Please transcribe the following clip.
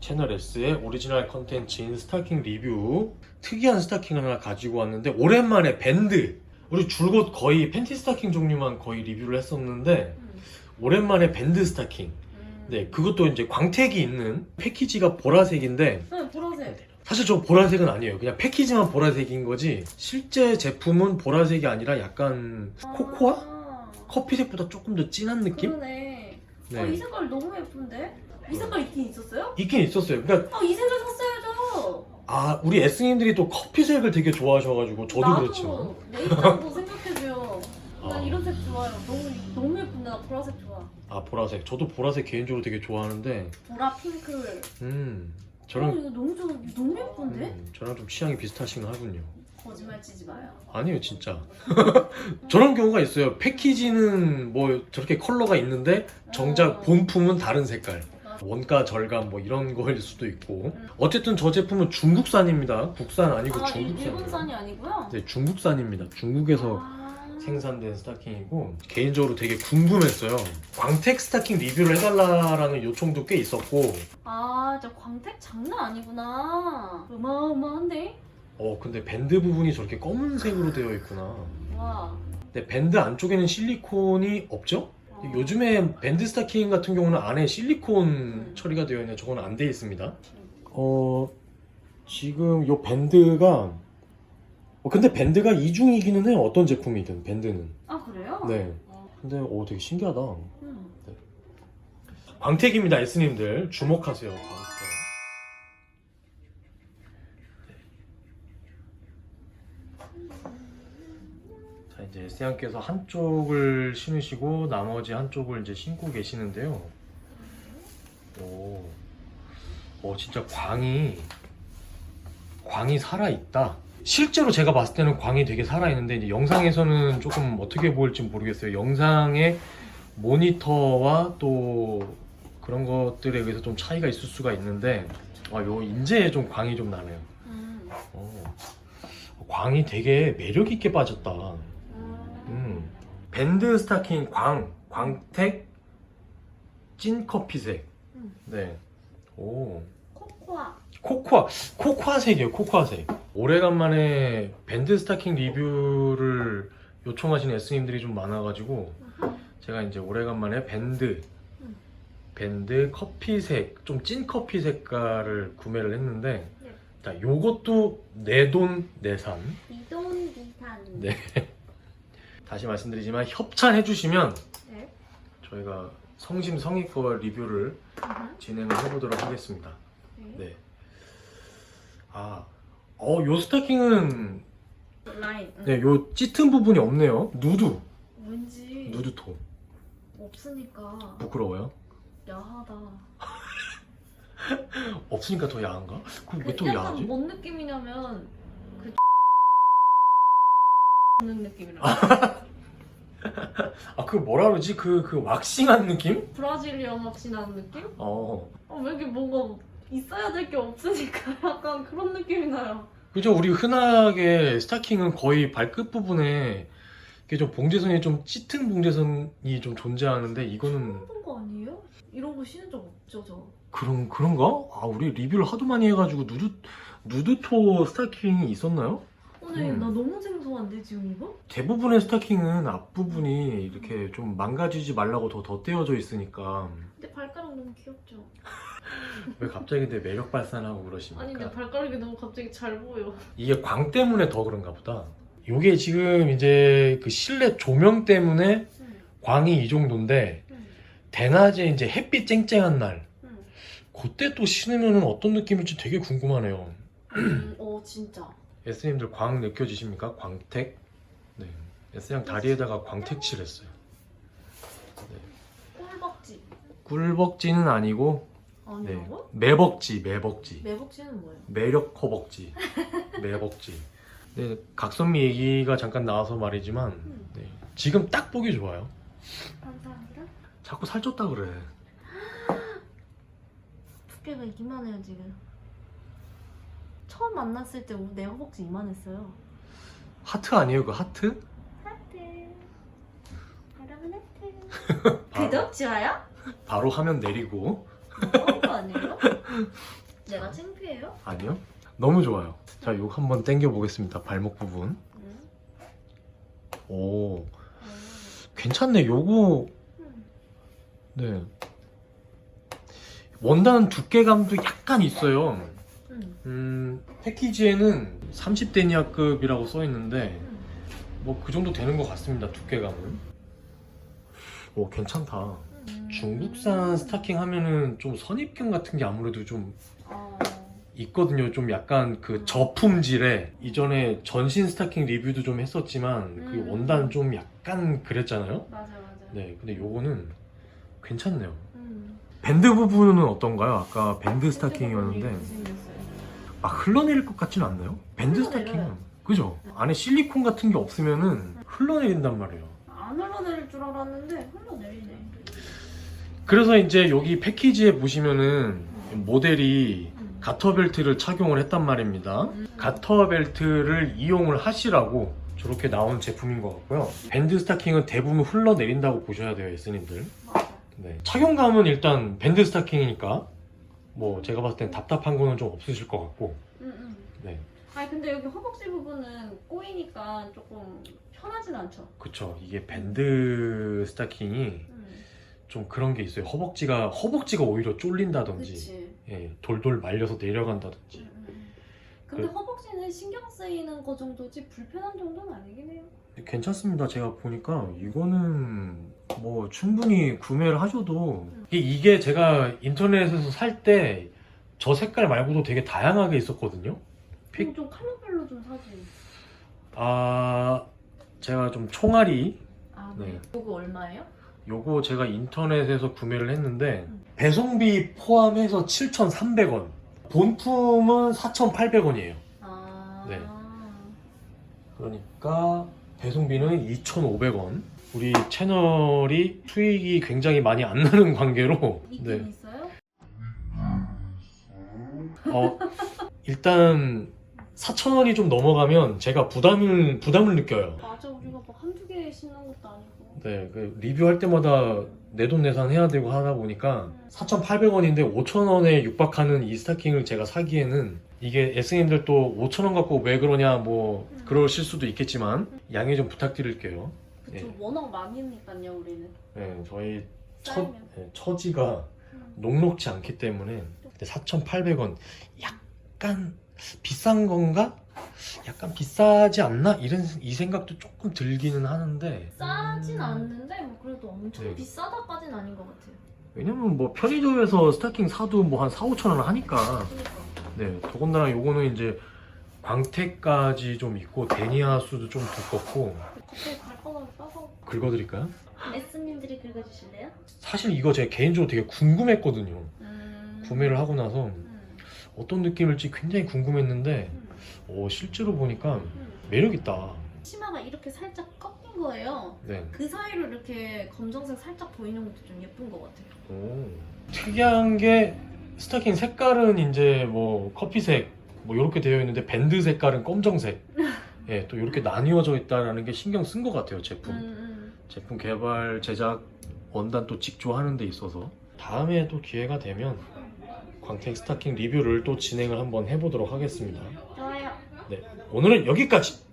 채널 S의 오리지널 컨텐츠인 스타킹 리뷰 특이한 스타킹 하나 가지고 왔는데 오랜만에 밴드 우리 줄곧 거의 팬티 스타킹 종류만 거의 리뷰를 했었는데 음. 오랜만에 밴드 스타킹 음. 네 그것도 이제 광택이 있는 패키지가 보라색인데 네, 보라색. 사실 저 보라색은 아니에요 그냥 패키지만 보라색인 거지 실제 제품은 보라색이 아니라 약간 코코아? 아, 커피색보다 조금 더 진한 느낌? 그러네. 네 어, 이 색깔 너무 예쁜데? 이 색깔 있긴 있었어요? 있긴 있었어요 그러니까 아, 이 색깔 샀어야죠. 아 우리 S님들이 또 커피색을 되게 좋아하셔가지고 저도 나도 그렇지만 네이처도 생각해줘요. 난 아. 이런 색 좋아요. 너무 너무 예쁜데 나 보라색 좋아. 아 보라색 저도 보라색 개인적으로 되게 좋아하는데 보라 핑크. 음 어, 저랑 이거 너무 좋아. 너무 예쁜데? 음, 저랑 좀 취향이 비슷하신 하군요 거짓말 치지 마요. 아니에요 진짜 저런 경우가 있어요 패키지는 뭐 저렇게 컬러가 있는데 정작 어. 본품은 다른 색깔. 원가 절감 뭐 이런 거일 수도 있고 음. 어쨌든 저 제품은 중국산입니다 국산 아니고 아, 일- 중국산 일본산이 아니고요? 네 중국산입니다 중국에서 아. 생산된 스타킹이고 개인적으로 되게 궁금했어요. 광택 스타킹 리뷰를 해달라라는 요청도 꽤 있었고 아, 진짜 광택 장난 아니구나. 어마어마한데? 어 근데 밴드 부분이 저렇게 검은색으로 되어 있구나. 와. 근데 밴드 안쪽에는 실리콘이 없죠? 어. 요즘에 밴드 스타킹 같은 경우는 안에 실리콘 처리가 되어 있는데 저건 안돼 있습니다. 어 지금 요 밴드가 어, 근데 밴드가 이중이기는 해요. 어떤 제품이든 밴드는. 아, 그래요? 네. 어. 근데 어 되게 신기하다. 음. 광택입니다, S님들. 주목하세요, 자, 이제 S양께서 한쪽을 신으시고 나머지 한쪽을 이제 신고 계시는데요. 오, 어, 진짜 광이, 광이 살아 있다. 실제로 제가 봤을 때는 광이 되게 살아 있는데, 이제 영상에서는 조금 어떻게 보일지 모르겠어요. 영상에 모니터와 또 그런 것들에 의해서 좀 차이가 있을 수가 있는데 아, 요 인제에 좀 광이 좀 나네요. 음. 어, 광이 되게 매력 있게 빠졌다. 음. 음. 밴드 스타킹 광 광택 찐 커피색. 음. 네. 오. 코코아. 코코아 코코아색이에요. 코코아색. 오래간만에 밴드 스타킹 리뷰를 요청하시는 S님들이 좀 많아가지고 제가 이제 오래간만에 밴드 음. 밴드 커피색 좀 찐 커피 색깔을 구매를 했는데 네. 자 요것도 내 돈 내산 이돈 비탄. 네. 다시 말씀드리지만 협찬해 주시면 네. 저희가 성심성의껏 리뷰를. 진행을 해보도록 하겠습니다 네. 네. 아, 어, 요 스타킹은 라인. 응. 네, 요 짙은 부분이 없네요. 누드, 왠지 누드 톤. 없으니까 부끄러워요? 야하다. 없으니까 더 야한가? 그럼 왜또 약간 야하지? 뭔 느낌이냐면 그 는 느낌이라. 아, 그 뭐라 그러지? 그, 그 왁싱한 느낌? 브라질리언 나는 느낌? 어. 어, 왜 이렇게 뭔가 있어야 될 게 없으니까 약간 그런 느낌이 나요. 그죠? 우리 흔하게 스타킹은 거의 발끝 부분에 이게 좀 봉제선이 좀 짙은 봉제선이 좀 존재하는데 이거는? 이런 거 신은 적 없죠, 저. 그런 그런가? 아 우리 리뷰를 하도 많이 해가지고 누드 누드토 스타킹이 있었나요? 오늘 음. 나 너무 생소한데 지금 이거? 대부분의 스타킹은 앞부분이 이렇게 좀 망가지지 말라고 더 덧대어져 있으니까 근데 발가락 너무 귀엽죠? 왜 갑자기 내 매력 발산하고 아니 그러십니까? 근데 발가락이 너무 갑자기 잘 보여. 이게 광 때문에 더 그런가 보다. 요게 지금 이제 그 실내 조명 때문에 응, 광이 이 정도인데 응, 대낮에 이제 햇빛 쨍쨍한 날 응. 그때 또 신으면 어떤 느낌일지 되게 궁금하네요. 음, 어 진짜. S님들 광 느껴지십니까? 광택? 네. S양 다리에다가 광택 칠했어요. 꿀벅지. 꿀벅지는 아니고 네. 아니라고? 매벅지, 매벅지. 매벅지는 뭐예요? 매력 허벅지, 매벅지. 네, 각선미 얘기가 잠깐 나와서 말이지만 음. 네, 지금 딱 보기 좋아요. 감사합니다. 자꾸 살쪘다 그래. 두께가 이만해요 지금. 처음 만났을 때 내 허벅지 이만했어요. 하트 아니에요 그 하트? 하트. 여러분 하트. 구독 좋아요? 바로 화면 내리고 너무한 거 아니에요? 내가 창피해요? 아니요? 너무 좋아요. 자, 이거 한번 당겨 보겠습니다. 발목 부분. 응. 오, 괜찮네. 요거 응. 네. 원단 두께감도 약간 있어요. 응. 음, 패키지에는 30데니아급이라고 써 있는데 응. 뭐그 정도 되는 것 같습니다. 두께감은. 오, 괜찮다. 응. 중국산 스타킹 하면은 좀 선입견 같은 게 아무래도 좀 어. 있거든요. 좀 약간 그 저품질에 이전에 전신 스타킹 리뷰도 좀 했었지만 그 음. 원단 좀 약간 그랬잖아요. 맞아 맞아. 네, 근데 요거는 괜찮네요. 응. 밴드 부분은 어떤가요? 아까 밴드 스타킹이었는데. 막 흘러내릴 것 같지는 않나요? 밴드 흘러내려요. 스타킹은 그죠? 안에 실리콘 같은 게 없으면은 흘러내린단 말이에요. 안 흘러내릴 줄 알았는데 흘러내리네. 그래서 이제 여기 패키지에 보시면은 모델이 응. 가터 벨트를 착용을 했단 말입니다. 음. 가터 벨트를 이용을 하시라고 저렇게 나온 제품인 것 같고요. 밴드 스타킹은 대부분 흘러내린다고 보셔야 돼요, 예스님들. 맞아. 네. 착용감은 일단 밴드 스타킹이니까 뭐 제가 봤을 땐 답답한 거는 좀 없으실 것 같고. 응 응. 네. 아니 근데 여기 허벅지 부분은 꼬이니까 조금 편하진 않죠. 그쵸. 이게 밴드 스타킹이 응. 좀 그런 게 있어요. 허벅지가 허벅지가 오히려 쫄린다든지, 그치. 예, 돌돌 말려서 내려간다든지. 응, 응. 근데 그- 허벅지는 신경 쓰이는 거 정도지 불편한 정도는 아니긴 해요. 괜찮습니다. 제가 보니까 이거는 뭐 충분히 구매를 하셔도 이게, 이게 제가 인터넷에서 살 때 저 색깔 말고도 되게 다양하게 있었거든요. 픽- 좀 컬러별로 좀 사지. 아 제가 좀 총알이 아, 네. 네. 이거 얼마예요? 요거 제가 인터넷에서 구매를 했는데 음. 배송비 포함해서 7,300원. 본품은 4,800원이에요. 아. 네. 그러니까 배송비는 2,500원. 우리 채널이 수익이 굉장히 많이 안 나는 관계로 있긴 네. 있어요? 어, 일단 4,000원이 좀 넘어가면 제가 부담을 부담을 느껴요. 맞아 우리가 뭐 한두 개 신는 것도 아니고. 네, 그 리뷰할 때마다 내돈내산 해야 되고 하다 보니까 4,800원인데 5,000원에 육박하는 이 스타킹을 제가 사기에는 이게 S님들 또 5,000원 갖고 왜 그러냐 뭐 음. 그러실 수도 있겠지만 양해 좀 부탁드릴게요. 그쵸 네. 워낙 많이 하니까요 우리는. 네, 저희 처, 쌓이면. 네, 처지가 음. 녹록지 않기 때문에 4,800원 약간 비싼 건가? 약간 비싸지 않나? 이런 이 생각도 조금 들기는 하는데 싸진 않는데 뭐 그래도 엄청 네. 비싸다까진 아닌 것 같아요. 왜냐면 뭐 편의점에서 스타킹 사도 뭐 한 4, 5천 원 하니까 그러니까. 네 더군다나 요거는 이제 광택까지 좀 있고 데니아 수도 좀 두껍고 갑자기 긁어드릴까요? S님들이 긁어주실래요? 사실 이거 제가 개인적으로 되게 궁금했거든요 음. 구매를 하고 나서 음. 어떤 느낌일지 굉장히 궁금했는데 음. 오, 실제로 보니까 음. 매력 있다 치마가 이렇게 살짝 꺾인 거예요. 네. 그 사이로 이렇게 검정색 살짝 보이는 것도 좀 예쁜 것 같아요. 오. 특이한 게 스타킹 색깔은 이제 뭐 커피색 뭐 이렇게 되어 있는데 밴드 색깔은 검정색 예, 또 이렇게 나뉘어져 있다는 게 신경 쓴 것 같아요 제품 음, 제품 개발 제작 원단 또 직조하는 데 있어서 다음에 또 기회가 되면 광택 스타킹 리뷰를 또 진행을 한번 해보도록 하겠습니다 음. 좋아요. 오늘은 여기까지